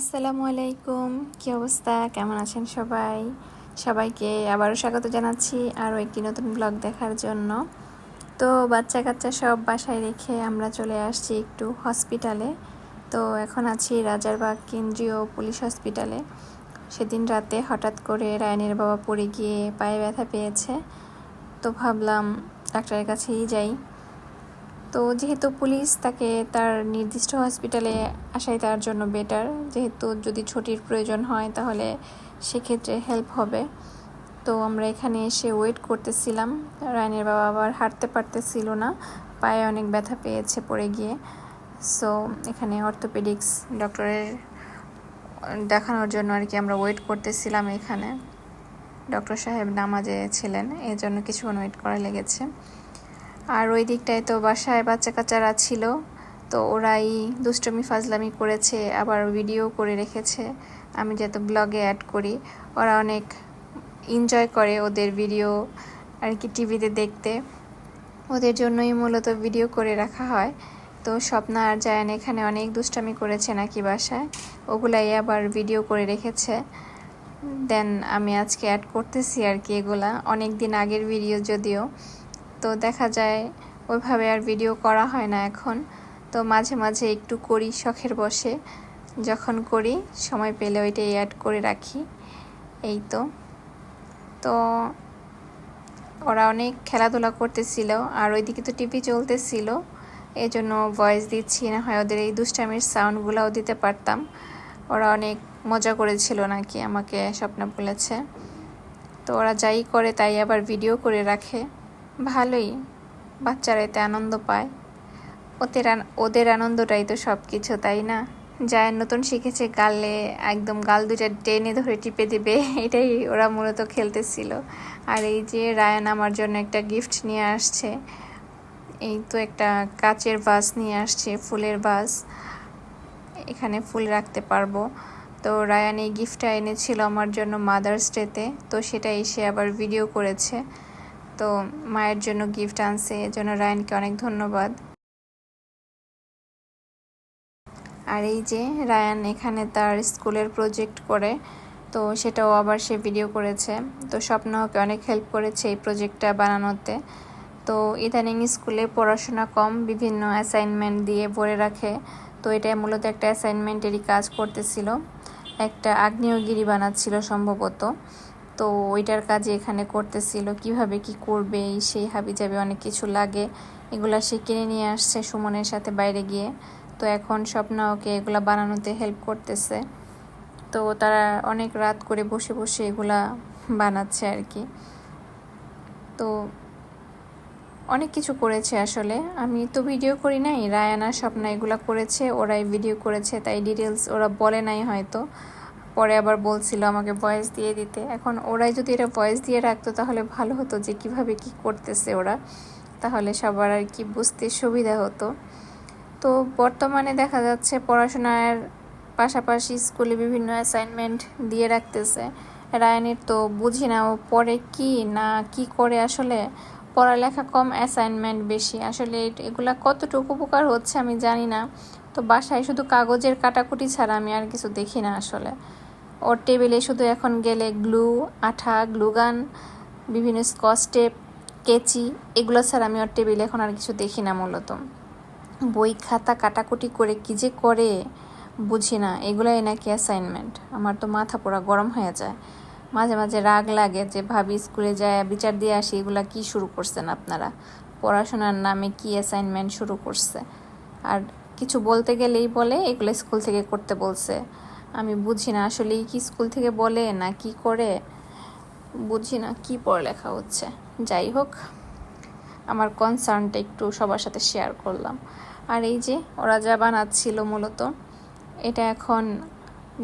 আসসালামু আলাইকুম। কি অবস্থা? কেমন আছেন সবাই? সবাইকে আবারও স্বাগত জানাচ্ছি আরও একটি নতুন ব্লগ দেখার জন্য। তো বাচ্চা কাচ্চা সব বাসায় রেখে আমরা চলে আসছি একটু হসপিটালে। তো এখন আছি রাজারবাগ কেন্দ্রীয় পুলিশ হসপিটালে। সেদিন রাতে হঠাৎ করে রায়নের বাবা পড়ে গিয়ে পায়ে ব্যথা পেয়েছে। তো ভাবলাম ডাক্তারের কাছেই যাই। তো যেহেতু পুলিশ তাকে তার নির্দিষ্ট হসপিটালে আসাই তার জন্য বেটার যেহেতু যদি ছুটির প্রয়োজন হয় তাহলে সেক্ষেত্রে হেল্প হবে। তো আমরা এখানে এসে ওয়েট করতেছিলাম। রায়নের বাবা আবার হাঁটতে পারতেছিল না, পায়ে অনেক ব্যথা পেয়েছে পড়ে গিয়ে। সো এখানে অর্থোপেডিক্স ডক্টরের দেখানোর জন্য আর কি আমরা ওয়েট করতেছিলাম এখানে। ডক্টর সাহেব নামাজে ছিলেন এই জন্য কিছুক্ষণ ওয়েট করা লেগেছে। আর ওই দিকটায় তো বাসায় বাচ্চা কাচ্চারা ছিল, তো ওরাই দুষ্টমি, ফাজলামি করেছে, আবার ভিডিও করে রেখেছে। আমি যেহেতু ব্লগে অ্যাড করি, ওরা অনেক এনজয় করে ওদের ভিডিও আর কি টিভিতে দেখতে। ওদের জন্যই মূলত ভিডিও করে রাখা হয়। তো স্বপ্না আর জায়ান এখানে অনেক দুষ্টামি করেছে নাকি বাসায়? ওগুলাই আবার ভিডিও করে রেখেছে। দেন আমি আজকে অ্যাড করতেছি আর কি এগুলা। অনেক দিন আগের ভিডিও যদিও। তো দেখা যায় ওইভাবে আর ভিডিও করা হয় না এখন। তো মাঝে মাঝে একটু করি শখের বসে। যখন করি, সময় পেলে ওইটাই অ্যাড করে রাখি। এই তো। তো ওরা অনেক খেলাধুলা করতেছিল আর ওইদিকে তো টিভি চলতেছিল। এই জন্য ভয়েস দিচ্ছি না হয় ওদের এই দুষ্টামির সাউন্ডগুলোও দিতে পারতাম। ওরা অনেক মজা করেছিল নাকি আমাকে স্বপ্ন বলেছে। তো ওরা যাই করে তাই আবার ভিডিও করে রাখে। ভালোই। বাচ্চারা এতে আনন্দ পায়। ওদের ওদের আনন্দটাই তো সব কিছু তাই না? যায় নতুন শিখেছে গালে একদম গাল দুটা টেনে ধরে টিপে দিবে, এটাই ওরা মূলত খেলতেছিল। আর এই যে রায়ান আমার জন্য একটা গিফট নিয়ে আসছে, এই তো একটা কাচের বাস নিয়ে আসছে, ফুলের বাস এখানে ফুল রাখতে পারব। তো রায়ান এই গিফটটা এনেছিল আমার জন্য মাদার্স ডেতে তো সেটা এসে আবার ভিডিও করেছে। তো মায়ের জন্য গিফট আনছে এজন্য রায়ানকে অনেক ধন্যবাদ। আর এই যে রায়ান এখানে তার স্কুলের প্রজেক্ট করে, তো সেটাও আবার সে ভিডিও করেছে। তো স্বপ্নকে অনেক হেল্প করেছে এই প্রজেক্টটা বানানোতে। তো ইদানিং স্কুলে পড়াশোনা কম, বিভিন্ন অ্যাসাইনমেন্ট দিয়ে ভরে রাখে। তো এটা মূলত একটা অ্যাসাইনমেন্টেরই কাজ করতেছিল। একটা আগ্নেয়গিরি বানাচ্ছিল সম্ভবত। তো ওইটার কাজে এখানে করতেছিল। কীভাবে কি করবে? সেই হাবি যাবে অনেক কিছু লাগে। এগুলা সে কিনে নিয়ে আসছে সুমনের সাথে বাইরে গিয়ে। তো এখন স্বপ্না ওকে এগুলা বানানোতে হেল্প করতেছে। তো তারা অনেক রাত করে বসে বসে এগুলা বানাচ্ছে আর কি। তো অনেক কিছু করেছে আসলে। আমি তো ভিডিও করি নাই। রায়ানা, স্বপ্না এগুলা করেছে, ওরাই ভিডিও করেছে। তাই ডিটেলস ওরা বলে নাই হয়তো। পরে আবার বলছিল আমাকে ভয়েস দিয়ে দিতে। এখন ওরাই যদি এটা ভয়েস দিয়ে রাখতো, তাহলে ভালো হতো যে কীভাবে কি করতেছে ওরা। তাহলে সবার আর কি বুঝতে সুবিধা হতো। তো বর্তমানে দেখা যাচ্ছে পড়াশোনার পাশাপাশি স্কুলে বিভিন্ন অ্যাসাইনমেন্ট দিয়ে রাখতেছে। রায়নের তো বুঝি না ও পড়ে কি না কি করে আসলে। পড়ালেখা কম অ্যাসাইনমেন্ট বেশি। আসলে এগুলা কতটুকু উপকার হচ্ছে আমি জানি না। তো বাসায় শুধু কাগজের কাটাকুটি ছাড়া আমি আর কিছু দেখি না আসলে। ওর টেবিলে শুধু এখন গেলে গ্লু, আঠা, গ্লুগান, বিভিন্ন স্কচ টেপ, কেচি, এগুলো ছাড়া আমি ওর টেবিলে এখন আর কিছু দেখি না মূলত। বই খাতা কাটাকুটি করে কী যে করে বুঝি না, এগুলাই নাকি অ্যাসাইনমেন্ট আমার তো মাথা পোড়া গরম হয়ে যায়। মাঝে মাঝে রাগ লাগে যে ভাবি স্কুলে যায়, বিচার দিয়ে আসি, এগুলা কি শুরু করছেন আপনারা? পড়াশোনার নামে কি অ্যাসাইনমেন্ট শুরু করছে? আর কিছু বলতে গেলেই বলে, এগুলো স্কুল থেকে করতে বলছে। আমি বুঝি না আসলে কি স্কুল থেকে বলে না কি করে। বুঝি না কি পড়ালেখা হচ্ছে। যাই হোক, আমার কনসার্নটা একটু সবার সাথে শেয়ার করলাম। আর এই যে ওরা যা বানাচ্ছিল মূলত, এটা এখন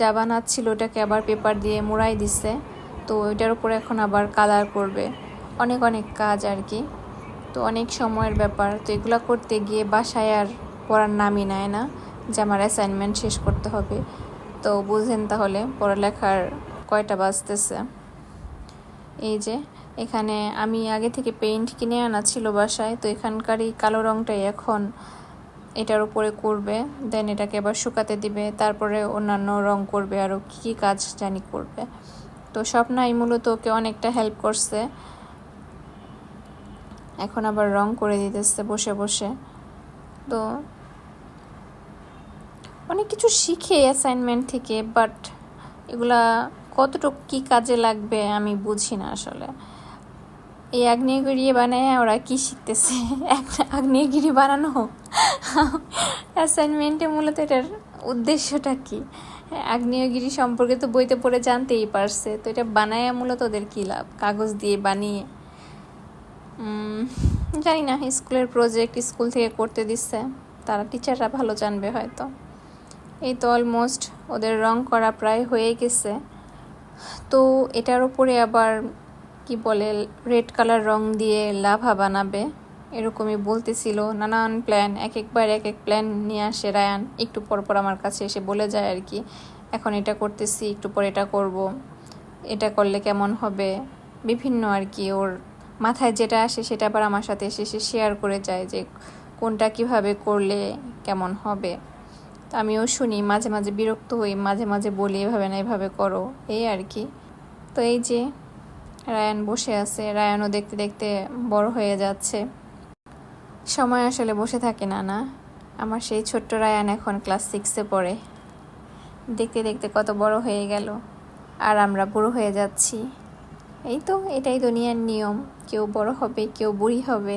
যা বানাচ্ছিল ওটাকে আবার পেপার দিয়ে মোড়াই দিছে। তো ওইটার উপরে এখন আবার কালার করবে। অনেক অনেক কাজ আর কি। তো অনেক সময়ের ব্যাপার। তো এগুলো করতে গিয়ে বাসায় আর পড়ার নামই নেয় না, যে আমার অ্যাসাইনমেন্ট শেষ করতে হবে। তো বুঝেন তাহলে, পড়ালেখার কয়টা বাজতেছে। এই যে, এখানে আমি আগে থেকে পেইন্ট কিনে আনা ছিল বাসায়, তো এখানকার এই কালো রঙটাই এখন এটার উপরে করবে দেন এটাকে আবার শুকাতে দিবে, তারপরে অন্যান্য রং করবে আরও কী কী কাজ জানি করবে। তো স্বপ্নাই মূলত ওকে অনেকটা হেল্প করছে। এখন আবার রং করে দিতেছে বসে বসে। তো অনেক কিছু শিখে অ্যাসাইনমেন্ট থেকে বাট এগুলা কতটুকু কী কাজে লাগবে আমি বুঝি না আসলে। এই আগ্নেয়গিরি বানায় ওরা কি শিখতেছে? একটা আগ্নেয়গিরি বানানো? অ্যাসাইনমেন্টে মূলত এটার উদ্দেশ্যটা কি? আগ্নেয়গিরি সম্পর্কে তো বইতে পড়ে জানতেই পারছে, তো এটা বানায় মূলত ওদের কী লাভ? কাগজ দিয়ে বানিয়ে? জানি না, স্কুলের প্রজেক্ট স্কুল থেকে করতে দিচ্ছে, তারা টিচাররা ভালো জানবে হয়তো। এই তো অলমোস্ট ওদের রং করা প্রায় হয়ে গেছে। তো এটার উপরে আবার কি বলে রেড কালার রং দিয়ে লাভা বানাবে, এরকমই বলতেছিল। নানান প্ল্যান এক একবার এক এক প্ল্যান নিয়ে আসে রায়ান। একটু পর পর আমার কাছে এসে বলে যায় আর কি, এখন এটা করতেছি, একটু পর এটা করব। এটা করলে কেমন হবে? বিভিন্ন আর কি, ওর মাথায় যেটা আসে সেটা আবার আমার সাথে এসে সে শেয়ার করে যায় যে কোনটা কীভাবে করলে কেমন হবে। তো আমিও শুনি, মাঝে মাঝে বিরক্ত হই, মাঝে মাঝে বলি, এভাবে না, এভাবে করো। এই আর কি। তো এই যে রায়ান বসে আছে, রায়ানও দেখতে দেখতে বড় হয়ে যাচ্ছে। সময় আসলে বসে থাকে না না? আমার সেই ছোট্ট রায়ান এখন ক্লাস সিক্সে পড়ে। দেখতে দেখতে কত বড় হয়ে গেল, আর আমরা বুড়ো হয়ে যাচ্ছি। এই তো, এটাই দুনিয়ার নিয়ম। কেউ বড় হবে, কেউ বুড়ি হবে।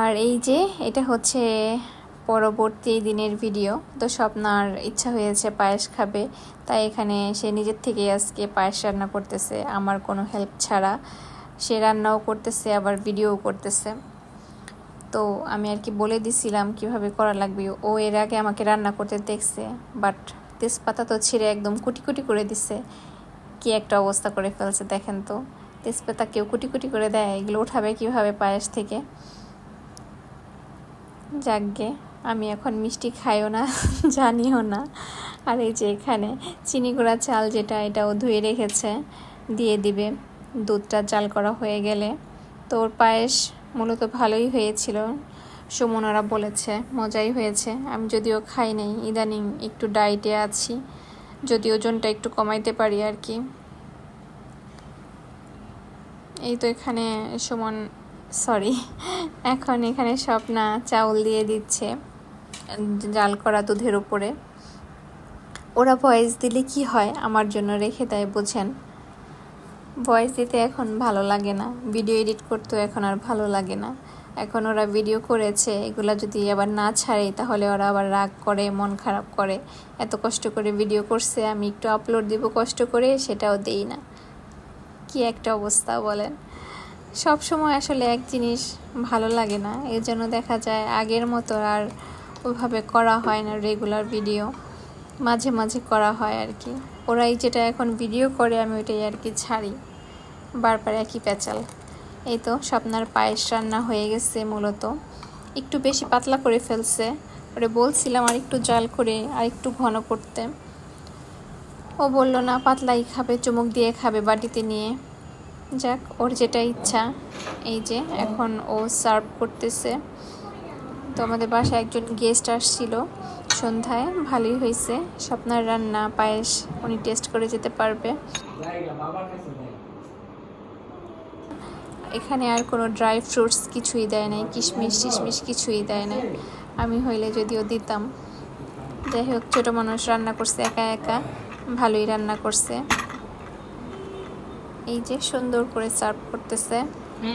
আর এই যে, এটা হচ্ছে পরবর্তী দিনের ভিডিও তো স্বপ্নার ইচ্ছা হয়েছে পায়েস খাবে, তাই এখানে সে নিজের থেকে আজকে পায়েস রান্না করতেছে। আমার কোনো হেল্প ছাড়া। সে রান্নাও করতেছে, আবার ভিডিও করতেছে। তো আমি আর কি বলে দিছিলাম কীভাবে করা লাগবে। ও এর আগে আমাকে রান্না করতে দেখছে বাট তেজপাতা তো ছিঁড়ে একদম কুটি কুটি করে দিছে। কি একটা অবস্থা করে ফেলছে, দেখেন তো। তেজপাতা কেউ কুটি কুটি করে দেয়, এগুলো উঠাবে কীভাবে পায়েস থেকে? যাকগে আমি এখন মিষ্টি খাইও না, জানিও না। আর এই যে এখানে চিনি গুঁড়া চাল যেটা, এটাও ধুয়ে রেখেছে, দিয়ে দিবে। দুধটা জাল করা হয়ে গেলে তো ওর পায়েস মূলত ভালোই হয়েছিল সুমনারা বলেছে, মজাই হয়েছে। আমি যদিও খাই নাই, ইদানিং একটু ডায়েটে আছি যদি ওজনটা একটু কমাইতে পারি আর কি। এই তো এখানে সুমন সরি এখন এখানে স্বপ্না চাউল দিয়ে দিচ্ছে। জাল করা দুধের উপরে। ওরা ভয়েস দিলে কি হয় আমার জন্য রেখে দেয়, বোঝেন। ভয়েস দিতে এখন ভালো লাগে না। ভিডিও এডিট করতেও এখন আর ভালো লাগে না। এখন ওরা ভিডিও করেছে, এগুলা যদি আবার না ছাড়ে, তাহলে ওরা আবার রাগ করে, মন খারাপ করে। এত কষ্ট করে ভিডিও করছে, আমি একটু আপলোড দিব, কষ্ট করে সেটাও দেই না। কি একটা অবস্থা বলেন। সব সময় আসলে এক জিনিস ভালো লাগে না এর জন্য দেখা যায় আগের মতো আর ওইভাবে করা হয় না রেগুলার ভিডিও মাঝে মাঝে করা হয় আর কি। ওরাই যেটা এখন ভিডিও করে, আমি ওইটাই আর কি ছাড়ি। বারবার একই প্যাচাল। এই তো স্বপ্নার পায়েস রান্না হয়ে গেছে মূলত। একটু বেশি পাতলা করে ফেলছে। ওরে বলছিলাম আর একটু জাল করে, আর একটু ঘন করতে। ও বলল, না, পাতলাই খাবে, চুমুক দিয়ে খাবে বাটিতে নিয়ে। যাক, ওর যেটা ইচ্ছা। এই যে এখন ও সার্ভ করতেছে। তো আমাদের বাসায় একজন গেস্ট আসছিল সন্ধ্যায়, ভালোই হয়েছে। স্বপ্নার রান্না, পায়েস, উনি টেস্ট করে যেতে পারবে। এখানে আর কোনো ড্রাই ফ্রুটস কিছুই দেয় নাই, কিশমিশ, টিশমিশ কিছুই দেয় নাই। আমি হইলে যদিও দিতাম। যাই হোক, ছোটো মানুষ রান্না করছে, একা একা, ভালোই রান্না করছে। এই যে সুন্দর করে সার্ভ করতেছে।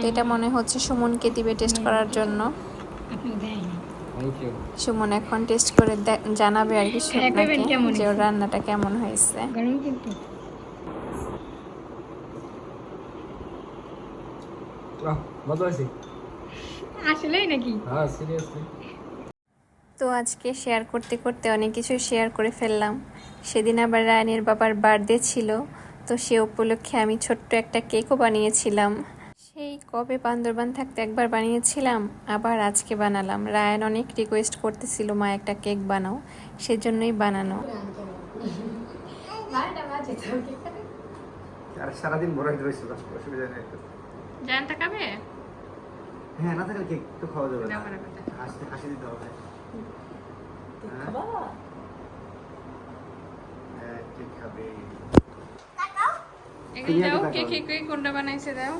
এটা মনে হচ্ছে সুমনকে দিবে টেস্ট করার জন্য। সুমন এখন টেস্ট করে জানাবে আর কি যে ওর রান্নাটা কেমন হয়েছে। গরম কিন্তু। ভালো হয়েছে আসলেই নাকি? হ্যাঁ সিরিয়াসলি তো আজকে শেয়ার করতে করতে অনেক কিছু শেয়ার করে ফেললাম। সেদিন আবার রায়ানের বাবার বার্থডে ছিল তো সে উপলক্ষে আমি ছোট্ট একটা কেকও বানিয়েছিলাম। সেই কবে বান্দরবান থাকতে একবার বানিয়েছিলাম আবার আজকে বানালাম। রায়ান অনেক রিকোয়েস্ট করতেছিল মা একটা কেক বানাও। সেজন্যই বানানো। সারাদিন বড় রয়েছিল অসুবিধা নেই। জানটা খাবে? হ্যাঁ না থাকলে কেক তো খাওয়া যাবে না। হাসি হাসি দিতে হবে। হ্যাঁ? হ্যাঁ, খাবে। এখানে ঠিক দাও তাকাও। কে কে কে কোনটা বানাইছে দাও?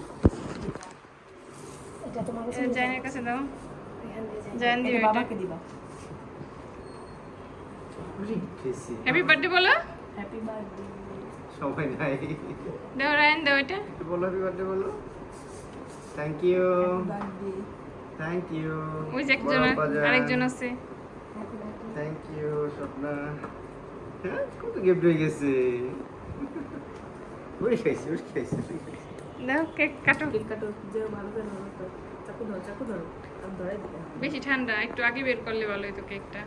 এটা কাছে এটা জানের কাছে দাও। জান এটা বাবাকে দিবা। হ্যাপি বার্থডে বলো। হ্যাপি বার্থডে সবাই নাই। দাও রায়ন দাও এটা বলো হ্যাপি বার্থডে বলো। থ্যাংক ইউ থ্যাংক ইউ ওই যে একজন আরেকজন আছে। Thank you Swapna. হ্যাঁ কত গিফট হয়ে গেছে। ওই খাইছি দাও কেক কাটো। কেক কাটো যে ভালো করে। চাকু ধরো চাকু ধরো। আমি ধরে দিবে বেশি ঠান্ডা একটু আগে বের করলে ভালো হতো কেকটা।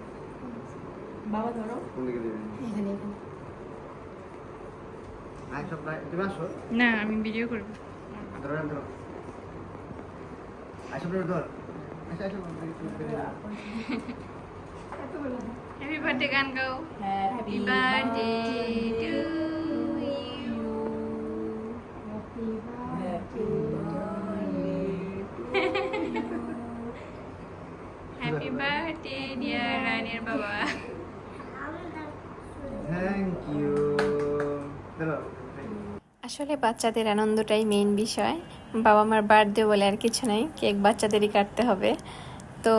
বাবা ধরো। এখানে এখানে। না আমি ভিডিও করব। ধরো ধরো। আয় স্বপ্না আচ্ছা আসো হ্যাপি বার্থডে গান গাও। হ্যাপি বার্থডে টু বাবা থ্যাংক ইউ আসলে বাচ্চাদের আনন্দটাই মেইন বিষয়। বাবা মার বার্থডে বলে আর কিছু নাই। কেক বাচ্চাদেরই কাটতে হবে। তো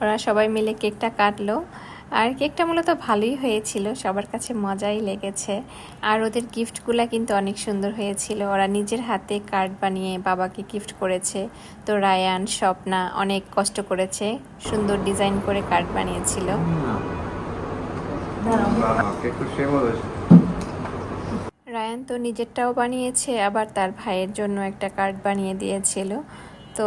ওরা সবাই মিলে কেকটা কাটলো। আর কেকটা মূলত ভালোই হয়েছিল, সবার কাছে মজাই লেগেছে। আর ওদের গিফটগুলা কিন্তু অনেক সুন্দর হয়েছিল। ওরা নিজের হাতে কার্ড বানিয়ে বাবাকে গিফট করেছে। তো রায়ান, স্বপ্না অনেক কষ্ট করেছে, সুন্দর ডিজাইন করে কার্ড বানিয়েছিল। রায়ান তো নিজেরটাও বানিয়েছে, আবার তার ভাইয়ের জন্য একটা কার্ড বানিয়ে দিয়েছিল। তো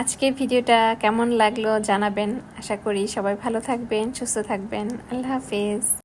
আজকের ভিডিওটা কেমন লাগল জানাবেন। আশা করি সবাই ভালো থাকবেন সুস্থ থাকবেন। আল্লাহ হাফেজ।